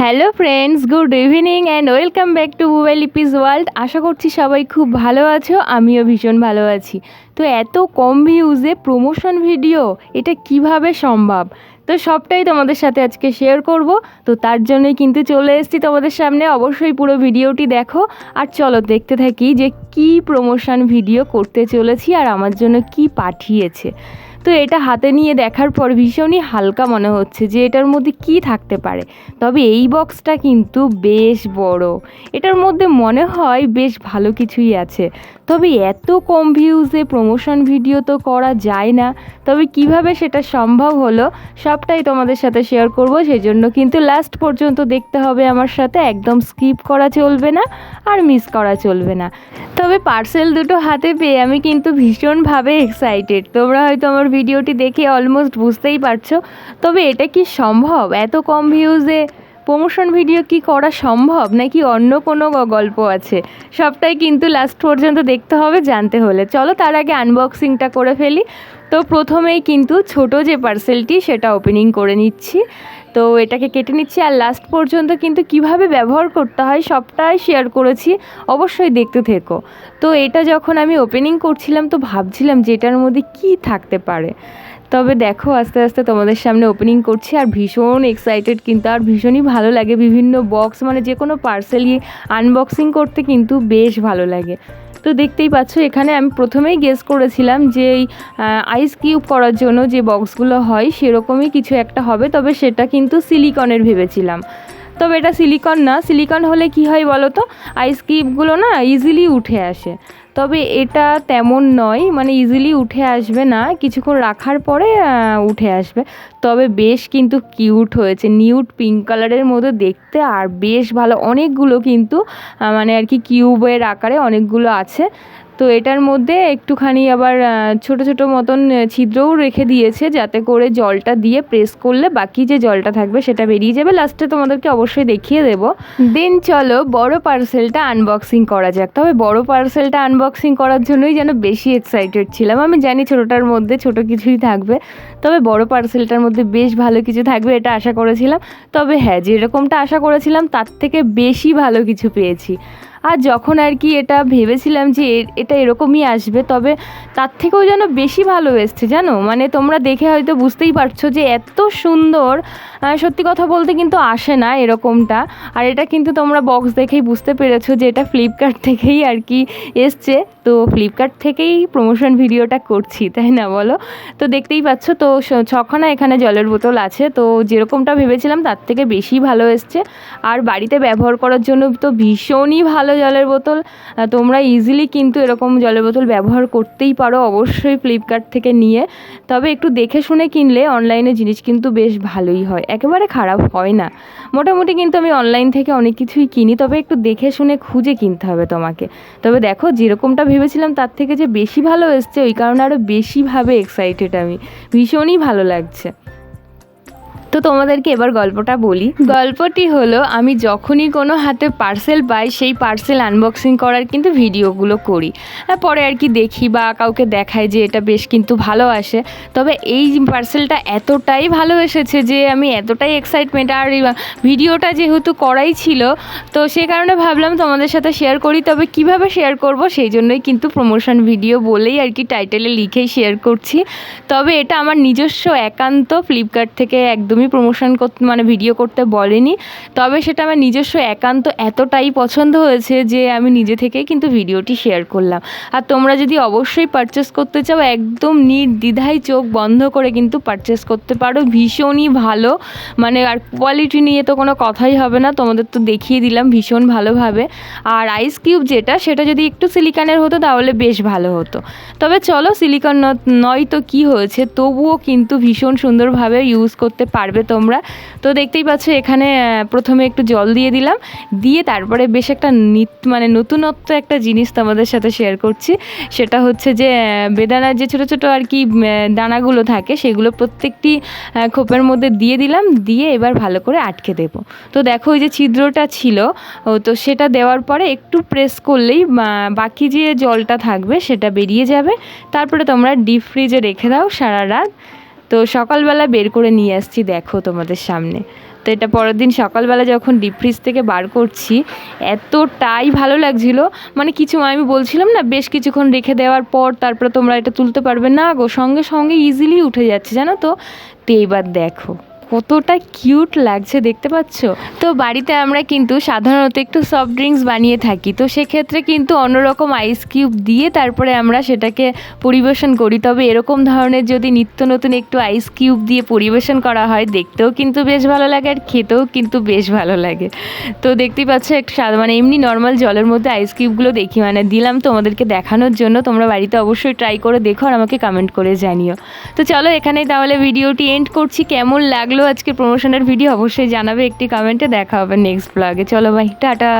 Hello friends good evening and welcome back to mobile EPS world আশা করছি সবাই খুব ভালো আছো, আমিও ভীষণ ভালো আছি। তো এত কম ভিউজে প্রমোশন ভিডিও এটা কীভাবে সম্ভব? তো সবটাই তোমাদের সাথে আজকে শেয়ার করব। তো তার জন্যই কিন্তু চলে এসেছি তোমাদের সামনে। অবশ্যই পুরো ভিডিওটি দেখো। আর চলো দেখতে থাকি যে কি প্রমোশন ভিডিও করতে চলেছি আর আমার জন্য কি পাঠিয়েছে। তো এটা হাতে নিয়ে দেখার পর ভীষণই হালকা মনে হচ্ছে যে এটার মধ্যে কি থাকতে পারে। তবে এই বক্সটা কিন্তু বেশ বড়। এটার মধ্যে মনে হয় বেশ ভালো কিছুই আছে। তবে এত কম ভিউজে প্রমোশন ভিডিও তো করা যায় না। তবে কীভাবে সেটা সম্ভব হলো, সবটাই তোমাদের সাথে শেয়ার করব। সেই জন্য কিন্তু লাস্ট পর্যন্ত দেখতে হবে আমার সাথে। একদম স্কিপ করা চলবে না আর মিস করা চলবে না। তবে পার্সেল দুটো হাতে পেয়ে আমি কিন্তু ভীষণভাবে এক্সাইটেড তোমরা হয়তো আমার ভিডিওটি দেখে অলমোস্ট বুঝতেই পারছ। তবে এটা কি সম্ভব? এত কম ভিউজে প্রমোশন ভিডিও কি করা সম্ভব? নাকি অন্য কোনো গল্প আছে? সবটাই কিন্তু লাস্ট পর্যন্ত দেখতে হবে, জানতে হলে। চলো তার আগে আনবক্সিংটা করে ফেলি। তো প্রথমেই কিন্তু ছোট যে পার্সেলটি সেটা ওপেনিং করে নিচ্ছি। তো এটাকে কেটে নিচ্ছি, আর লাস্ট পর্যন্ত কিন্তু কীভাবে ব্যবহার করতে হয়, সবটাই শেয়ার করেছি। অবশ্যই দেখতে থেকো। তো এটা যখন আমি ওপেনিং করছিলাম, তো ভাবছিলাম যে এটার মধ্যে কি থাকতে পারে। তবে দেখো, আস্তে আস্তে তোমাদের সামনে ওপেনিং করছি আর ভীষণ এক্সাইটেড কিন্তু আর ভীষণই ভালো লাগে। বিভিন্ন বক্স মানে যে কোনো পার্সেলই আনবক্সিং করতে কিন্তু বেশ ভালো লাগে। তো দেখতেই পাচ্ছ, এখানে আমি প্রথমেই গেস করেছিলাম যে এই আইস কিউব করার জন্য যে বক্সগুলো হয়, সেরকমই কিছু একটা হবে, তবে সেটা কিন্তু সিলিকনের ভেবেছিলাম। তবে এটা সিলিকন না সিলিকন হলে কি হয় বলো তো আইস কিউবগুলো না ইজিলি উঠে আসে। তবে এটা তেমন নয় মানে ইজিলি উঠে আসবে না। কিছুক্ষণ রাখার পরে উঠে আসবে। তবে বেশ কিন্তু কিউট হয়েছে। নিউট পিঙ্ক কালারের মতো দেখতে আর বেশ ভালো। অনেকগুলো কিন্তু মানে আর কি কিউবের আকারে অনেকগুলো আছে। তো এটার মধ্যে একটুখানি আবার ছোট ছোট মতন ছিদ্রও রেখে দিয়েছে যাতে করে জলটা দিয়ে প্রেস করলে বাকি যে জলটা থাকবে সেটা বেরিয়ে যাবে। লাস্টে তোমাদেরকে অবশ্যই দেখিয়ে দেব। দেন চলো বড় পার্সেলটা আনবক্সিং করা যাক। তবে বড় পার্সেলটা আনবক্সিং করার জন্যই যেন বেশি এক্সাইটেড ছিলাম। আমি জানি ছোটোটার মধ্যে ছোট কিছুই থাকবে, তবে বড় পার্সেলটার মধ্যে বেশ ভালো কিছু থাকবে এটা আশা করেছিলাম। তবে হ্যাঁ যেরকমটা আশা করেছিলাম তার থেকে বেশি ভালো কিছু পেয়েছি। আর যখন আর কি এটা ভেবেছিলাম যে এটা এরকমই আসবে, তবে তার থেকেও যেন বেশি ভালো এসছে, জানো? মানে তোমরা দেখে হয়তো বুঝতেই পারছ যে এত সুন্দর সত্যি কথা বলতে কিন্তু আসে না এরকমটা। আর এটা কিন্তু তোমরা বক্স দেখেই বুঝতে পেরেছ যে এটা ফ্লিপকার্ট থেকেই আর কি এসছে। তো ফ্লিপকার্ট থেকেই প্রমোশন ভিডিওটা করছি, তাই না বলো? তো দেখতেই পাচ্ছ, তো ছখানা এখানে জলের বোতল আছে, তো যেরকমটা ভেবেছিলাম তার থেকে বেশি ভালো এসছে। আর বাড়িতে ব্যবহার করার জন্য তো ভীষণই ভালো জলের বোতল। তোমরা ইজিলি কিন্তু এরকম জলের বোতল ব্যবহার করতেই পারো অবশ্যই ফ্লিপকার্ট থেকে নিয়ে। তবে একটু দেখে শুনে কিনলে অনলাইনে জিনিস কিন্তু বেশ ভালোই হয়, একেবারে খারাপ হয় না। মোটামুটি কিন্তু আমি অনলাইন থেকে অনেক কিছুই কিনি, তবে একটু দেখে শুনে খুঁজে কিনতে হবে তোমাকে। তবে দেখো, যেরকমটা ভেবেছিলাম তার থেকে যে বেশি ভালো এসছে, ওই কারণে আরও বেশিভাবে এক্সাইটেড আমি। ভীষণই ভালো লাগছে। তো তোমাদেরকে এবার গল্পটা বলি। গল্পটি হলো, আমি যখনই কোনো হাতে পার্সেল পাই, সেই পার্সেল আনবক্সিং করার কিন্তু ভিডিওগুলো করি। পরে আর কি দেখি বা কাউকে দেখাই যে এটা বেশ কিন্তু ভালো আসে। তবে এই পার্সেলটা এতটাই ভালো এসেছে যে আমি এতটাই এক্সাইটমেন্ট আর ভিডিওটা যেহেতু করাই ছিল, তো সে কারণে ভাবলাম তোমাদের সাথে শেয়ার করি। তবে কীভাবে শেয়ার করব সেই জন্যই কিন্তু প্রমোশন ভিডিও বলেই আর কি টাইটেলে লিখেই শেয়ার করছি। তবে এটা আমার নিজস্ব একান্ত ফ্লিপকার্ট থেকে একদমই প্রমোশন করতে মানে ভিডিও করতে বলেনি। তবে সেটা আমার নিজস্ব একান্ত এতটাই পছন্দ হয়েছে যে আমি নিজে থেকেই কিন্তু ভিডিওটি শেয়ার করলাম। আর তোমরা যদি অবশ্যই পারচেস করতে চাও, একদম নির্দ্বিধায় চোখ বন্ধ করে কিন্তু পারচেস করতে পারো। ভীষণই ভালো। মানে আর কোয়ালিটি নিয়ে তো কোনো কথাই হবে না। তোমাদের তো দেখিয়ে দিলাম ভীষণ ভালোভাবে। আর আইস কিউব যেটা, সেটা যদি একটু সিলিকনের হতো, তাহলে বেশ ভালো হতো। তবে চলো সিলিকন নয় তো কি হয়েছে, তবুও কিন্তু ভীষণ সুন্দরভাবে ইউজ করতে পারবে। তোমরা। তো দেখতেই পাচ্ছ এখানে প্রথমে একটু জল দিয়ে দিলাম। দিয়ে তারপরে বেশ একটা নিত মানে নতুনত্ব একটা জিনিস তোমাদের সাথে শেয়ার করছি। সেটা হচ্ছে যে বেদানার যে ছোটো ছোটো আর কি দানাগুলো থাকে, সেগুলো প্রত্যেকটি খোপের মধ্যে দিয়ে দিলাম। দিয়ে এবার ভালো করে আটকে দেবো। তো দেখো ওই যে ছিদ্রটা ছিল তো সেটা দেওয়ার পরে একটু প্রেস করলেই বাকি যে জলটা থাকবে সেটা বেরিয়ে যাবে। তারপরে তোমরা ডিপ ফ্রিজে রেখে দাও সারা রাত। তো সকালবেলা বের করে নিয়ে আসছি, দেখো তোমাদের সামনে। তো এটা পরের দিন সকালবেলা যখন ডিপ ফ্রিজ থেকে বার করছি, এতটাই ভালো লাগছিল। মানে কিছু আমি বলছিলাম না, বেশ কিছুক্ষণ রেখে দেওয়ার পর তারপরে তোমরা এটা তুলতে পারবে। না গো, সঙ্গে সঙ্গে ইজিলি উঠে যাচ্ছে, জানো তো? তো এইবার দেখো। কতটা কিউট লাগছে দেখতে পাচ্ছ? তো বাড়িতে আমরা কিন্তু সাধারণত একটু সফট ড্রিঙ্কস বানিয়ে থাকি। তো সেক্ষেত্রে কিন্তু অন্যরকম আইস কিউব দিয়ে তারপরে আমরা সেটাকে পরিবেশন করি। তবে এরকম ধরনের যদি নিত্য নতুন একটু আইস কিউব দিয়ে পরিবেশন করা হয়, দেখতেও কিন্তু বেশ ভালো লাগে আর খেতেও কিন্তু বেশ ভালো লাগে। তো দেখতেই পাচ্ছ একটু সাদা মানে এমনি নর্মাল জলের মধ্যে আইস কিউবগুলো দেখি। মানে দিলাম তোমাদেরকে দেখানোর জন্য, তোমরা বাড়িতে অবশ্যই ট্রাই করে দেখো আর আমাকে কমেন্ট করে জানিও। তো চলো এখানেই তাহলে ভিডিওটি এন্ড করছি। কেমন লাগল আজকে প্রমোশনের ভিডিও অবশ্যই জানাবে, একটি কমেন্টে দেখা হবে নেক্সট ব্লগে চলো ভাই টাটা।